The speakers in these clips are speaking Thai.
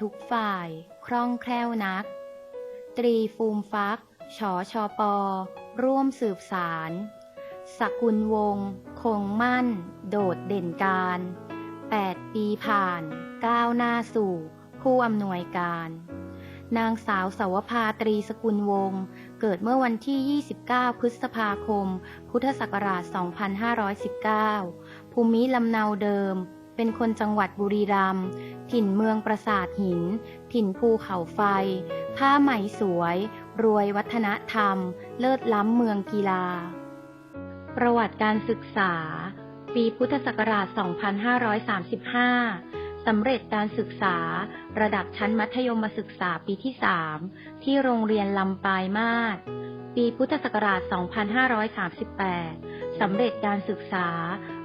ทุกฝ่าย คล่องแคล่วนัก ตรีฟูมฟักชอชอปอ ร่วมสืบสารสกุลวง คงมั่น โดดเด่นการ 8 ปีผ่าน ก้าวหน้าสู่ ผู้อำนวยการ นางสาวสาวภาตรีสกุลวง เกิดเมื่อวันที่ 29 พฤษภาคม พุทธศักราช 2519 ภูมิลำเนาเดิม เป็นคนจังหวัดบุรีรัมย์ถิ่นเมืองปราสาทหิน ถิ่นภูเขาไฟ ผ้าไหมสวย รวยวัฒนธรรม เลิศล้ำเมืองกีฬา ประวัติการศึกษา ปีพุทธศักราช 2535สำเร็จการศึกษาระดับชั้นมัธยมศึกษาปีที่ 3 ที่โรงเรียนลำปายมาศ ปีพุทธศักราช 2538 สำเร็จการศึกษา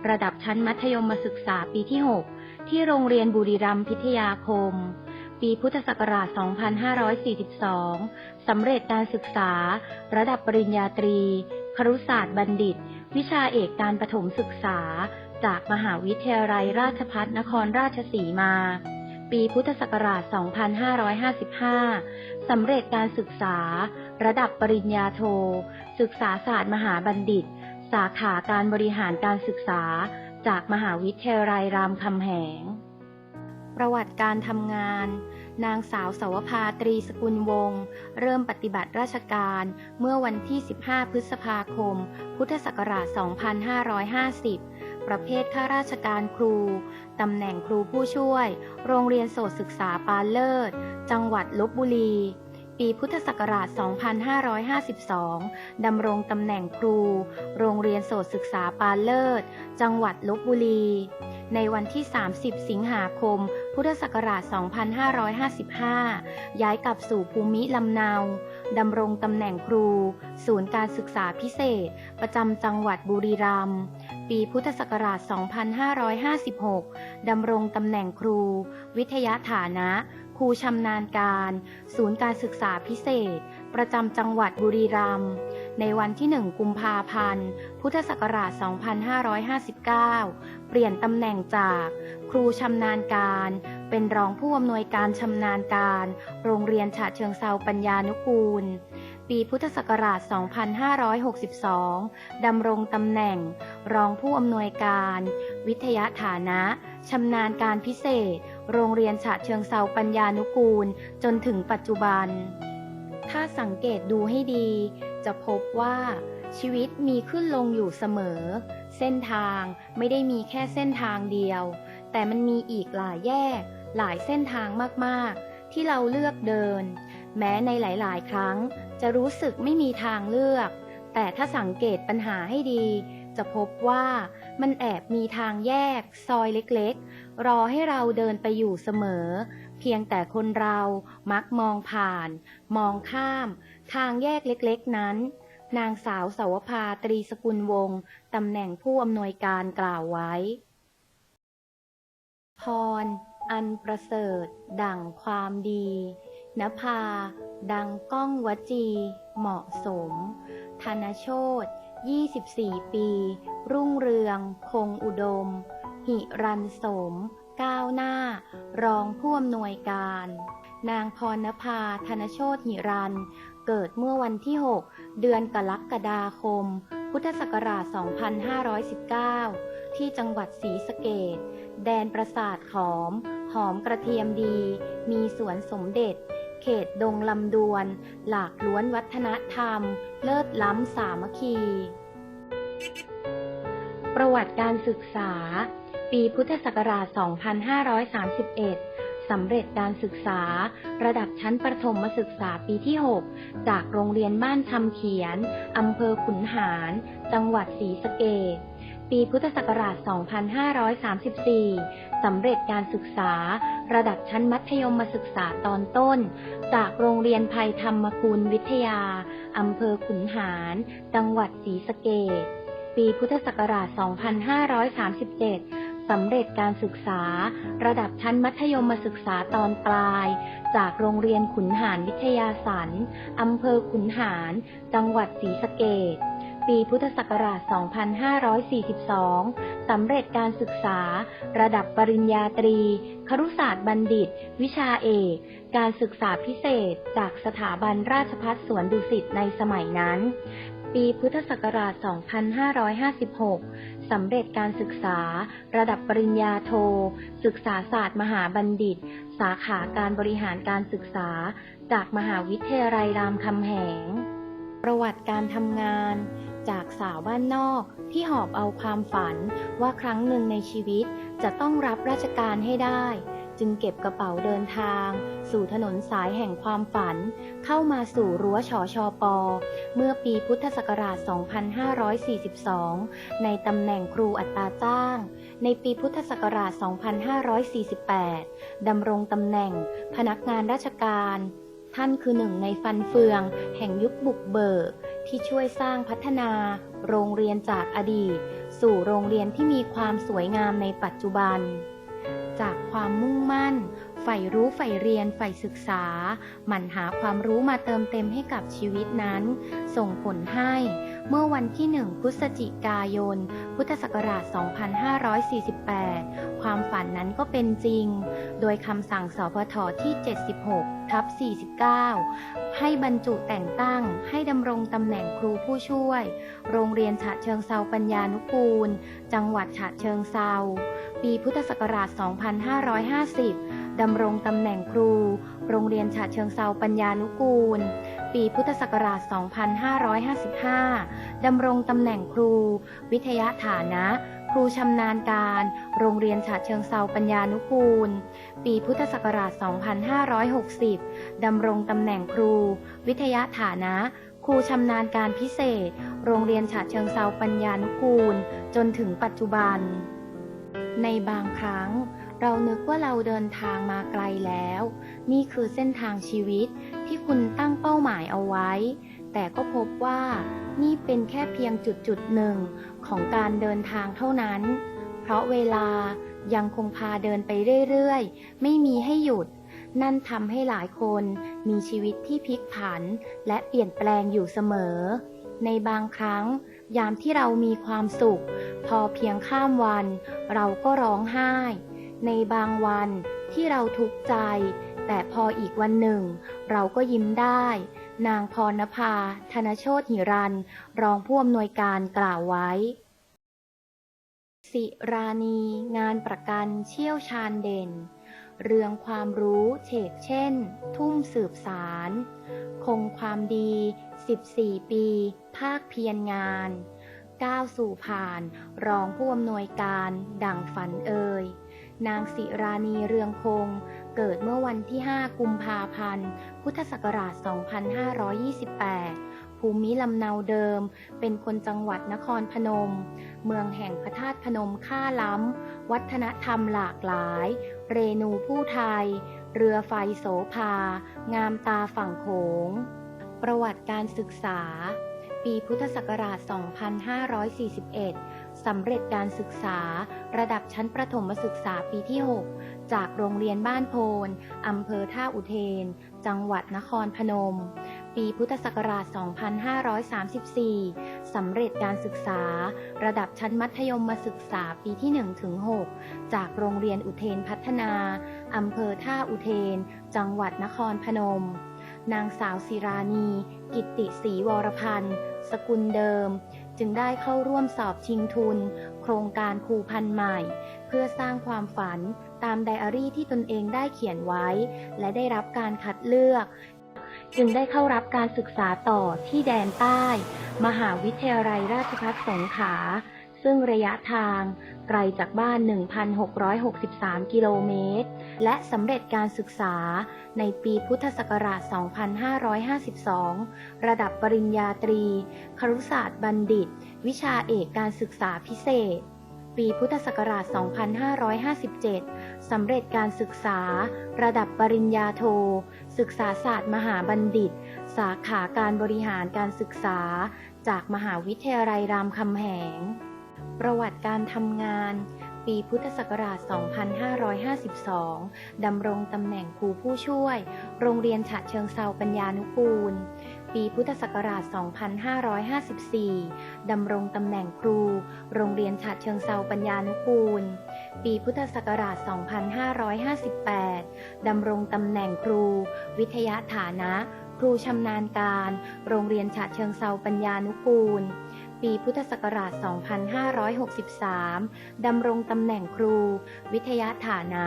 ระดับชั้นมัธยมศึกษาปีที่ 6 ที่โรงเรียนบุรีรัมย์พิทยาคม ปีพุทธศักราช 2542 สำเร็จการศึกษา ระดับปริญญาตรี ครุศาสตร์บัณฑิต วิชาเอกการประถมศึกษา จากมหาวิทยาลัยราชภัฏนครราชสีมา ปีพุทธศักราช 2555 สำเร็จการศึกษา ระดับปริญญาโท ศึกษาศาสตร์มหาบัณฑิต สาขาการบริหารการศึกษา จากมหาวิทยาลัยรามคำแหง ประวัติการทำงาน นางสาวสาวภาตรีสกุลวงศ์เริ่มปฏิบัติราชการเมื่อวันที่ 15 พฤษภาคม พุทธศักราช 2550 ประเภทข้าราชการครู ตำแหน่งครูผู้ช่วย โรงเรียนโสตศึกษาปานเลิศ จังหวัดลบบุรี ปีพุทธศักราช 2552 ดำรงตำแหน่งครู โรงเรียนโสตศึกษาปานเลิศ จังหวัดลบบุรี ในวันที่ 30 สิงหาคม พุทธศักราช 2555 ย้ายกลับสู่ภูมิลำเนาดำรงตำแหน่งครู ศูนย์การศึกษาพิเศษ ประจำจังหวัดบุรีรัมย์ปีพุทธศักราช 2556 ดำรงตำแหน่งครู วิทยาฐานะ ครูชำนาญการ ศูนย์การศึกษาพิเศษ ประจำจังหวัดบุรีรัมย์ ในวันที่ 1 กุมภาพันธ์ พุทธศักราช 2559 เปลี่ยนตำแหน่งจากครูชำนาญการ เป็นรองผู้อำนวยการชำนาญการ โรงเรียนฉะเชิงเซาปัญญานุกูล ปีพุทธศักราช 2562 ดำรงตำแหน่ง รองผู้อำนวยการ วิทยาฐานะชำนาญการพิเศษ โรงเรียนฉะเชิงเซาปัญญานุกูล จนถึงปัจจุบัน ถ้าสังเกตดูให้ดี จะพบว่า ชีวิตมีขึ้นลงอยู่เสมอ เส้นทางไม่ได้มีแค่เส้นทางเดียว แต่มันมีอีกหลายแยก หลายเส้นทางมากๆ ที่เราเลือกเดิน แม้ในหลาย ๆ ครั้ง จะรู้สึกไม่มีทางเลือก แต่ถ้าสังเกตปัญหาให้ดี จะพบว่ามันแอบมีทางแยก ซอยเล็ก ๆ รอให้เราเดินไปอยู่เสมอ เพียงแต่คนเรามักมองผ่าน มองข้าม ทางแยกเล็ก ๆ นั้น นางสาวสาวภาตรีสกุลวงศ์ตำแหน่งผู้อำนวยการกล่าวไว้ พร อันประเสริฐ ดั่งความดี นภา ดังก้องวจี เหมาะสม ธนโชต24 ปี รุ่งเรือง คงอุดม หิรันสม ก้าวหน้า รองผู้อำนวยการ นางพรณภา ธนโชตหิรัน เกิดเมื่อวันที่ 6 เดือนกรกฎาคม พุทธศักราช 2519 ที่จังหวัดศรีสะเกษแดนประสาทขอม หอมกระเทียมดี มีสวนสมเด็จ เขตดงลำดวน หลากล้วนวัฒนธรรม เลิศล้ำสามัคคี ประวัติการศึกษา ปีพุทธศักราช 2531 สำเร็จการศึกษา ระดับชั้นประถมศึกษาปีที่ 6 จากโรงเรียนบ้านคำเขียน อำเภอขุนหาร จังหวัดศรีสะเกษปีพุทธศักราช 2534 สำเร็จการศึกษา ระดับชั้นมัธยมศึกษาตอนต้น จากโรงเรียนภัยธรรมคุณวิทยา อำเภอขุนหาร จังหวัดศรีสะเกษปีพุทธศักราช 2537 สำเร็จการศึกษา ระดับชั้นมัธยมศึกษาตอนปลาย จากโรงเรียนขุนหารวิทยาสันอำเภอขุนหาร จังหวัดศรีสะเกษ ปีพุทธศักราช 2542 สำเร็จการศึกษา ระดับปริญญาตรี ครุศาสตร์บัณฑิต วิชาเอก การศึกษาพิเศษ จากสถาบันราชภัฏสวนดุสิตในสมัยนั้น ปีพุทธศักราช 2556 สำเร็จการศึกษา ระดับปริญญาโท ศึกษาศาสตร์มหาบัณฑิต สาขาการบริหารการศึกษา จากมหาวิทยาลัยรามคำแหงประวัติการทำงาน จากสาวบ้านนอกที่หอบเอาความฝันว่าครั้งหนึ่งในชีวิตจะต้องรับราชการให้ได้ จึงเก็บกระเป๋าเดินทาง สู่ถนนสายแห่งความฝัน เข้ามาสู่รั้วชอชอปอเมื่อปีพุทธศักราช 2542 ในตำแหน่งครูอัตราจ้าง ในปีพุทธศักราช 2548 ดำรงตำแหน่งพนักงานราชการท่านคือหนึ่งในฟันเฟือง แห่งยุคบุกเบิก ที่ช่วยสร้างพัฒนา โรงเรียนจากอดีต สู่โรงเรียนที่มีความสวยงามในปัจจุบัน จากความมุ่งมั่นใฝ่รู้ใฝ่เรียนใฝ่ศึกษา หมั่นหาความรู้มาเติมเต็มให้กับชีวิตนั้น ส่งผลให้ เมื่อวันที่ 1 พฤศจิกายน พุทธศักราช 2548 ความฝันนั้นก็เป็นจริง โดยคำสั่งสพทที่ 76 ทับ 49 ให้บรรจุแต่งตั้งให้ดำรงตำแหน่งครูผู้ช่วย โรงเรียนฉะเชิงเซาปัญญานุกูล จังหวัดฉะเชิงเซา ปีพุทธศักราช 2550ดำรงตำแหน่งครู โรงเรียนฉะเชิงเซาปัญญานุกูล ปีพุทธศักราช 2555 ดำรงตำแหน่งครู วิทยาฐานะ ครูชำนาญการ โรงเรียนฉะเชิงเซาปัญญานุกูล ปีพุทธศักราช 2560 ดำรงตำแหน่งครู วิทยาฐานะ ครูชำนาญการพิเศษ โรงเรียนฉะเชิงเซาปัญญานุกูล จนถึงปัจจุบัน ในบางครั้งเรานึกว่าเราเดินทางมาไกลแล้ว นี่คือเส้นทางชีวิต ที่คุณตั้งเป้าหมายเอาไว้ แต่ก็พบว่านี่เป็นแค่เพียงจุดจุดหนึ่งของการเดินทางเท่านั้น เพราะเวลายังคงพาเดินไปเรื่อยๆ ไม่มีให้หยุด นั่นทำให้หลายคนมีชีวิตที่พลิกผัน และเปลี่ยนแปลงอยู่เสมอ ในบางครั้ง ยามที่เรามีความสุข พอเพียงข้ามวัน เราก็ร้องไห้ ในบางวันที่เราทุกข์ใจ แต่พออีกวันหนึ่ง เราก็ยิ้มได้ นางพรณภา ธนโชตหิรัน รองผู้อำนวยการกล่าวไว้ สิรานี งานประกันเชี่ยวชาญเด่น เรืองความรู้เฉกเช่น ทุ่มสืบสาร คงความดี 14 ปี ภาคเพียรงานก้าวสู่ผ่าน รองผู้อำนวยการ ดังฝันเอ่ยนางสิรานีเรืองคง เกิดเมื่อวันที่ 5 กุมภาพันธ์ พุทธศักราช 2528 ภูมิลำเนาเดิม เป็นคนจังหวัดนครพนม เมืองแห่งพระธาตุพนมค่าล้ำ วัฒนธรรมหลากหลาย เรนูผู้ไทย เรือไฟโสภา งามตาฝั่งโขง ประวัติการศึกษา ปีพุทธศักราช 2541 สำเร็จการศึกษา ระดับชั้นประถมศึกษาปีที่ 6 จากโรงเรียนบ้านโพนอำเภอท่าอุเทน จังหวัดนครพนม ปีพุทธศักราช 2534 สำเร็จการศึกษา ระดับชั้นมัธยมศึกษาปีที่1ถึง6จากโรงเรียนอุเทนพัฒนาอำเภอท่าอุเทน จังหวัดนครพนม นางสาวศิรานี กิตติศรีวรพันธ์ สกุลเดิม จึงได้เข้าร่วมสอบชิงทุน โครงการครูพันใหม่ เพื่อสร้างความฝันตามไดอารี่ที่ตนเองได้เขียนไว้ และได้รับการคัดเลือก จึงได้เข้ารับการศึกษาต่อที่แดนใต้ มหาวิทยาลัยราชภัฏสงขลาซึ่งระยะทาง ไกลจากบ้าน 1,663 กิโลเมตร และสำเร็จการศึกษาในปีพุทธศักราช 2552 ระดับปริญญาตรี ครุศาสตร์บัณฑิต วิชาเอกการศึกษาพิเศษ ปีพุทธศักราช 2557 สำเร็จการศึกษา ระดับปริญญาโท ศึกษาศาสตร์มหาบัณฑิต สาขาการบริหารการศึกษา จากมหาวิทยาลัยรามคำแหง ประวัติการทำงาน ปีพุทธศักราช 2552 ดำรงตำแหน่งครูผู้ช่วย โรงเรียนฉะเชิงเซาปัญญานุกูล ปีพุทธศักราช 2554 ดำรงตำแหน่งครู โรงเรียนฉะเชิงเซาปัญญานุกูล ปีพุทธศักราช 2558 ดำรงตำแหน่งครู วิทยาฐานะ ครูชำนาญการ โรงเรียนฉะเชิงเซาปัญญานุกูล ปีพุทธศักราช 2563 ดำรงตำแหน่งครู วิทยาฐานะ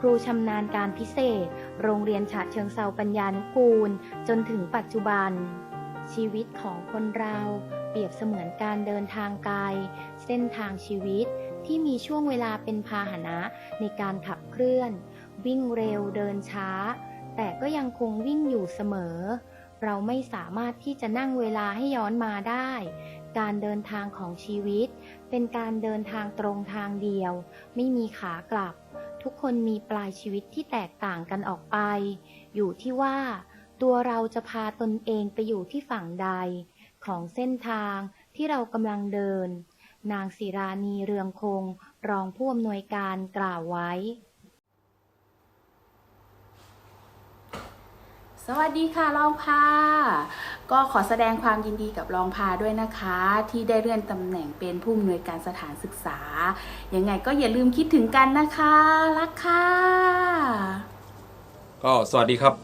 ครูชำนาญการพิเศษ โรงเรียนฉะเชิงเซาปัญญานุกูล จนถึงปัจจุบัน ชีวิตของคนเราเปรียบเสมือนการเดินทางไกล เส้นทางชีวิตที่มีช่วงเวลาเป็นพาหนะในการขับเคลื่อน วิ่งเร็วเดินช้า แต่ก็ยังคงวิ่งอยู่เสมอ เราไม่สามารถที่จะนั่งเวลาให้ย้อนมาได้ การเดินทางของชีวิต เป็นการเดินทางตรงทางเดียว ไม่มีขากลับ ทุกคนมีปลายชีวิตที่แตกต่างกันออกไป อยู่ที่ว่า ตัวเราจะพาตนเองไปอยู่ที่ฝั่งใด ของเส้นทางที่เรากำลังเดิน นางศิรานีเรืองคง รองผู้อำนวยการกล่าวไว้ สวัสดีค่ะรองพาก็ขอแสดงความยินดีกับรองพาด้วยนะคะ ที่ได้เลื่อนตำแหน่งเป็นผู้อำนวยการสถานศึกษา ยังไงก็อย่าลืมคิดถึงกันนะคะ รักค่ะ ก็สวัสดีครับ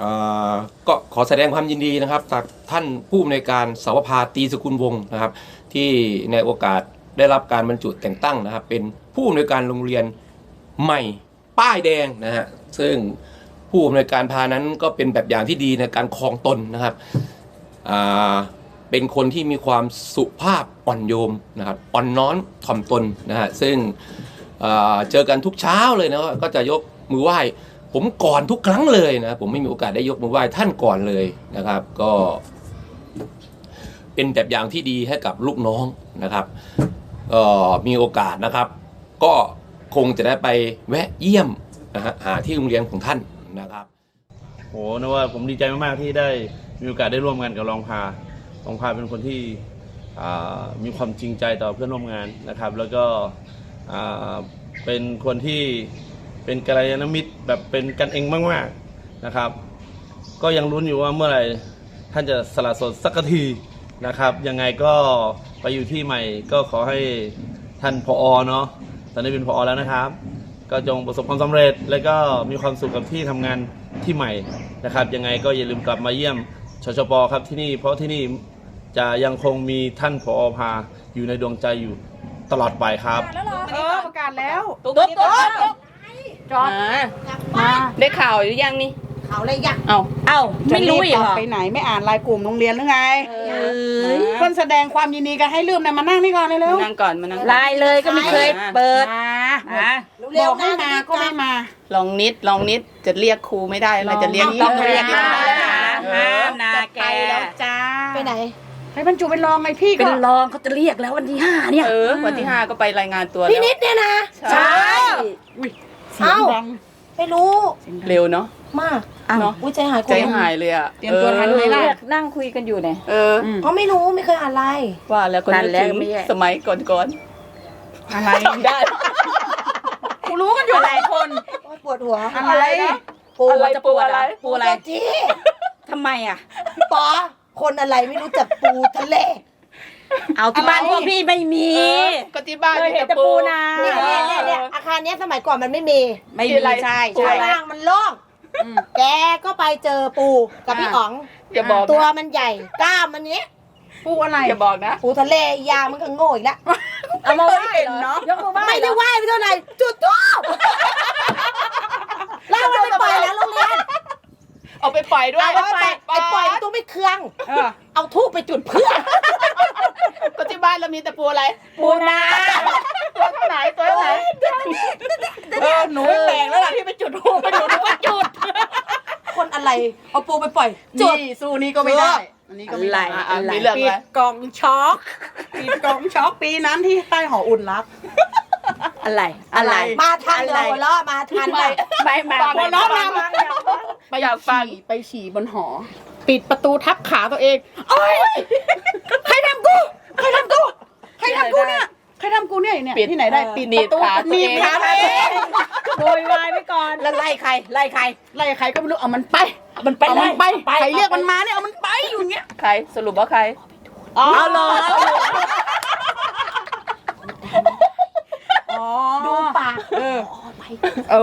อ่าก็ขอแสดงความยินดีนะครับจากท่านผู้อำนวยการสาวภาตีสกุลวงศ์นะครับ ที่ในโอกาสได้รับการบรรจุแต่งตั้งนะครับ เป็นผู้อำนวยการโรงเรียนใหม่ป้ายแดงนะฮะซึ่ง ผู้อำนวยการพานั้นก็เป็นแบบอย่างที่ดีในการครองตนนะครับเป็นคนที่มีความสุภาพอ่อนโยมนะครับอ่อนน้อมถ่อมตนนะฮะซึ่งเอ่อเจอกันทุกเช้าเลยนะก็จะยกมือไหว้ ผมก่อนทุกครั้งเลยนะผมไม่มีโอกาสได้ยกมือไหว้ท่านก่อนเลยนะครับ ก็เป็นแบบอย่างที่ดีให้กับลูกน้องนะครับก็มีโอกาสนะครับ ก็คงจะได้ไปแวะเยี่ยมนะฮะหาที่โรงเรียนของท่าน นะครับโหนะว่าผมดีใจมากๆที่ได้มีโอกาสได้ร่วมงานกับรองพารองพาเป็นคนที่มีความจริงใจต่อเพื่อนร่วมงานนะครับ แล้วก็เป็นคนที่เป็นกัลยาณมิตรแบบเป็นกันเองมากๆนะครับ ก็ยังลุ้นอยู่ว่าเมื่อไหร่ท่านจะสละสดสักทีนะครับ ยังไงก็ไปอยู่ที่ใหม่ก็ขอให้ท่านพอเนาะตอนนี้เป็นพอแล้วนะครับ ก็จงประสบความสำเร็จ และก็มีความสุขกับที่ทำงานที่ใหม่นะครับ ยังไงก็อย่าลืมกลับมาเยี่ยมชชปครับที่นี่ เพราะที่นี่จะยังคงมีท่านพอพาอยู่ในดวงใจอยู่ตลอดไปครับเออประกาศแล้วตุ๊กตุ๊กตุ๊กจอดมาได้ข่าวหรือยังนี่เขาเลยยักเอาเอ้าไม่รู้อีกจะเหรบอไปไหนไม่อ่านรายกลุ่มโรงเรียนหรือไงเอ้ยเพื่อนแสดงความยินดีกันให้ลืมเนี่ยมานั่งนี่ก่อนเลยเร็วมานั่งก่อนมานั่งไลน์เลยก็ไม่เคยเปิด มาอะบอกให้มาก็ไม่มา ลองนิดลองนิดจะเรียกครูไม่ได้เราจะเรียกต้องเรียกห้าห้ามห้ามนะแก ไปแล้วจ้าไปไหน ให้บรรจุเป็นรองไงพี่เป็ก็นรองเขาจะเรียกแล้ววันที่ห้าเนี่ย เออ วันที่ห้าก็ไปรายงานตัวพี่แล้วนิดเนี่ยนะใช่ เสียงดังไม่รู้เร็วเนาะมากเนาะอุ้ยใจหายใจหายเลยอะเตรียมตัวทันไหมล่ะ นั่งคุยกันอยู่เนี่ย เอออืมเขาไม่รู้ไม่เคยอ่านไลน์ว่าแล้วก็นั่นึนกแหละถึงไม่แย่ สมัยก่อนอะไรๆได้กู รู้กันอยู่หลายคน โอ๊ยปวดหัวอะไรปูอะไรจะปูปวดอะไรอะปูอะไรเจ้าที่ทำไมอะพี่ปอคนอะไรไม่รู้จักปูทะเล เอาที่บ้านพวกพี่ไม่มี ก็ที่บ้านเคยเห็นแต่ปูนา เนี่ยเนี่ยเนี่ยเนี่ยอาคารเนี้ยสมัยก่อนมันไม่มีไม่มีใช่ตัใช่วล่างมันโล่งแกก็ไปเจอปูกับพี่อ๋อง อย่าบอกตัวนะมันใหญ่กล้ามมันเนี้ย ปูอะไรอย่าบอกนะ ปูทะเลยามันก็โง่อีกแล้วเอามาไหว้เหรอยกมือไหว้ไม่ได้ไหว้ไปเท่าไหร่จุดทูบแล้วมันไปปล่อยแล้วโรงเรียนเอาไปปล่อยด้วยเอาไปไปปล่อยตัวไม่เครื่องเออเอาทูบไปจุดเพื่อนก็ที่บ้านเรามีแต่ปูอะไร ปูนาตัวเท่าไหนตัวเท่าไหนเออหนูแปลกแล้วล่ะที่ไปจุดทูบไปจุดทูบจุด คนอะไร เอาปูไปปล่อยจุดนี่สู้นี่ก็ไม่ได้ อันนี้ก็ไม่ได้อะอะมีเรื่องปิไหมดกล่องช็อกปิดกล่องช็อกปีนั้นที่ใต้หออุ่นรัก อะไร อะไรมาทันเลยหัวเราะมาทันป่ะไม่มาฟังไม่หัวเราะมามาไม่อยากฟังฉี่ไปฉี่บนหอ ปิดประตูทับขาตัวเองโอ้ยใครทำกู ใครทำกู ใครทำกูเนี่ย ใครทำกูเนี่ยเนี่ยปิดที่ไหนได้เออปิดหนีปบระตูขาตัวหนีเอบงขาตัวเองโวยวายไปก่อนแล้วไล่ใครไล่ใคร ไล่ใครก็ไม่รู้เอามันไปเอามันไปเอามันไปไปใครเรียกมันมาเนี่ยเอามันไปอยู่อย่างเงี้ยใครสรุปว่าใคร อ๋อเอาเหรออ๋อ ดูปากเออโอ้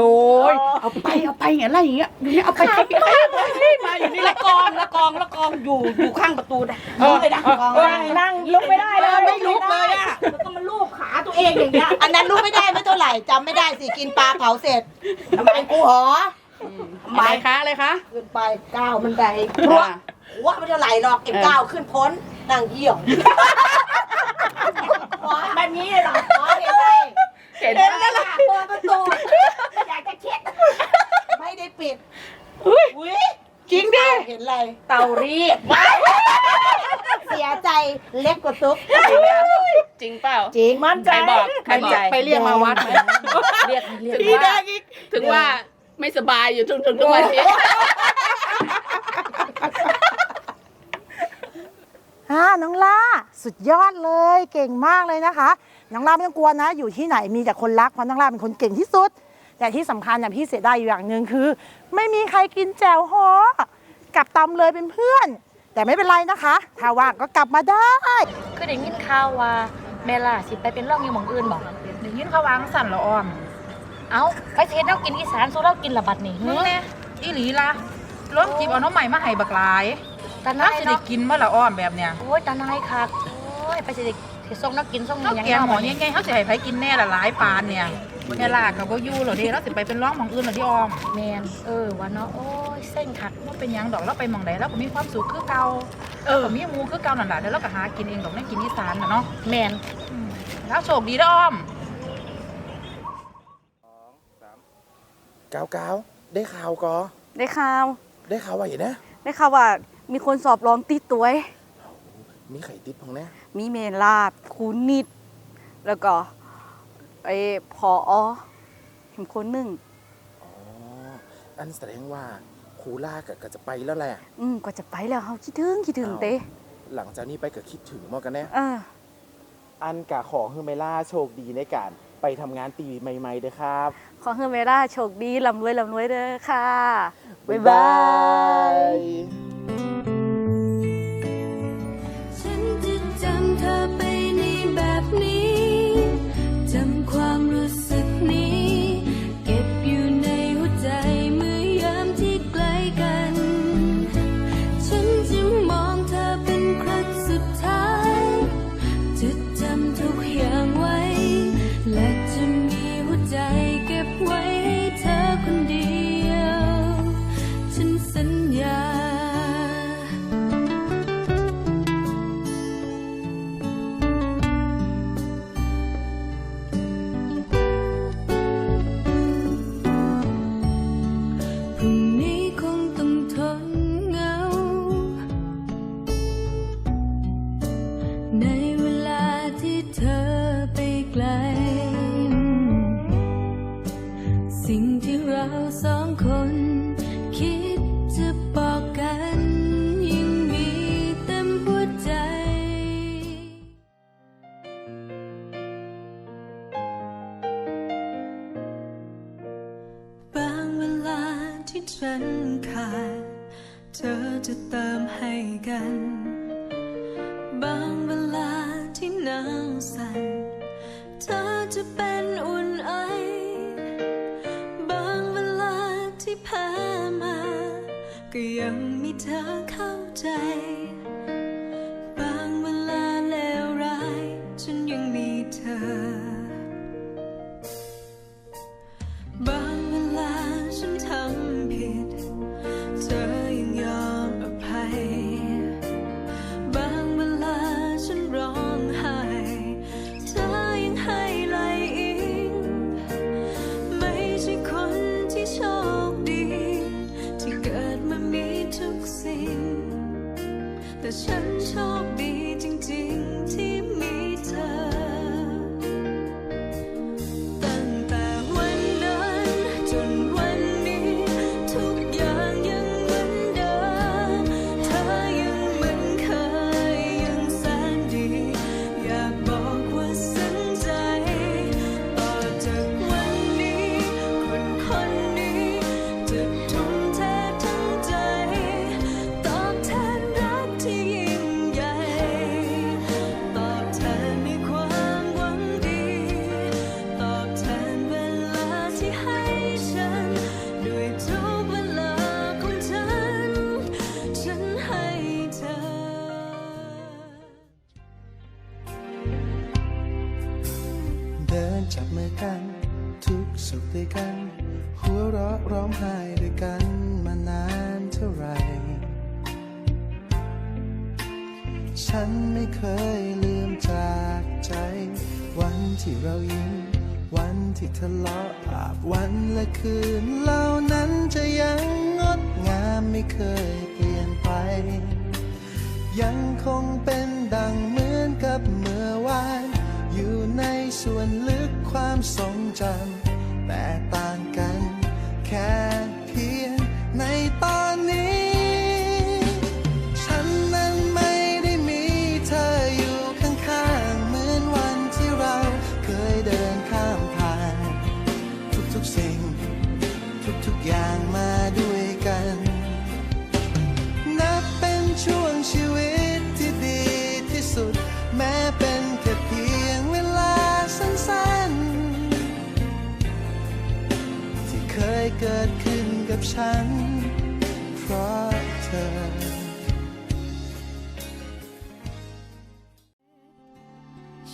ยเอาไปเอาไปอย่างเงี้ยไล่อย่างเงี้ยอย่างเงี้ยเอาไปไปไปไปมาอยู่นี่แหละละกองละกองละกองอยู่อยู่ข้างประตูนะลุกเลยนะกองเออนั่งนั่งลุกไม่ได้เลยไม่ลุกเลยอะแล้วก็มาลูบขาตัวเองอย่างเงี้ยอันนั้นลุกไม่ได้ไม่เท่าไหร่จำไม่ได้สิกินปลาเผาเสร็จทำไมกูหออะไรคะอะไรคะขึ้นไปก้าวมันไดพรวดหัวไม่เท่าไหร่หรอกเก็บก้าวขึ้นพ้นนั่งเยี่ยมแบบนี้เลยเหรออ๋อเห็นไหม เห็นเห็นแล้วล่ะเปิดประตูอยากจะเช็ดไม่ได้ปิดอุ้ยจริงดิเห็นอะไรเตารีดเสียใจเล็กกว่าซุปจริงเปล่าจริงมั่นใจใครบอกมั่นใจไปเรียกมาวัดไหมเรียกเรียกพี่ว่าแดงอีกถึงว่าไม่สบายอยู่ทุกทุกทุกวันนี้อ่าน้องล่า สุดยอดเลยเก่งมากเลยนะคะ น้องล่าไม่ต้องกลัวนะ อยู่ที่ไหนมีแต่คนรักเพราะน้องล่าเป็นคนเก่งที่สุด แต่ที่สำคัญอย่างพี่เสียดายอยู่อย่างหนึ่งคือ ไม่มีใครกินแจ่วฮอกลับตำเลยเป็นเพื่อน แต่ไม่เป็นไรนะคะ ถ้าว่างก็กลับมาได้คือได้ยินข่าวว่าแม่ล่ะสิไปเป็นร่องอยู่หมองอื่นบอกเดี๋ยวยินเขาวางสั่นละอ้อม เอ้าไปเทศเรากินอีสานสู้เรากินละบัดนี่มึงเนี่ยอีหลีละล้มจีบเอาน้องใหม่มาให้บักหลายตาน่านาสิยได้เนาะกินเมื่อละอ้อมแบบเนี้ยโอ้ยตานายคักโอ้ยไปสิเด็ กเทส่งนักกินส่งเขาหยังแกงหมอเนาะยังไงเขาสิให้ไผกินแน่ละหลายปานเนี่ยแค่ลากกับบ่อยู่เหรอเด้เราสิไปเป็นร้องหมองอื่นเหรอที่อ้อมแมนเออวะเนาะโอ้ยเส้นคักว่าเป็นหยังดอกเราไปหมองใดเราก็มีความสุขคือเก่าเออมีหมูคือเก่านั่นแหละเดี๋ยวเราก็หากินเองดอกนั่นกินอีสานน่ะเนาะแมนอืมแล้วโชคดีเด้ออ้อม ก้าวก้าวได้ข่าวก็ได้ข่าวได้ข่าวว่าอย่างนะ ได้ข่าวว่ามีคนสอบรองติดตัวเว้ยมีไข่ติดพองนะ มีเมลาดครูนิด แล้วก็ไอ้พออเห็นคนหนึ่งอ๋อ อันแสดงว่าครูล่าก็ก็จะไปแล้วแหละ อืมก็จะไปแล้วเขาคิดถึงคิดถึงเต้หลังจากนี้ไปก็คิดถึงมากกันแน่เอออันกะขอให้เมล่าโชคดีในการไปทำงานตีใหม่ๆเด้อครับ ขอให้เมลาโชคดีลำรวยลำรวยเด้อค่ะ บ๊ายบาย ขาด เธอจะเติมให้กัน บางเวลาที่หนาวสั่น เธอจะเป็นอุ่นไอ บางเวลาที่แพ้มา ก็ยังมีเธอเข้าใจ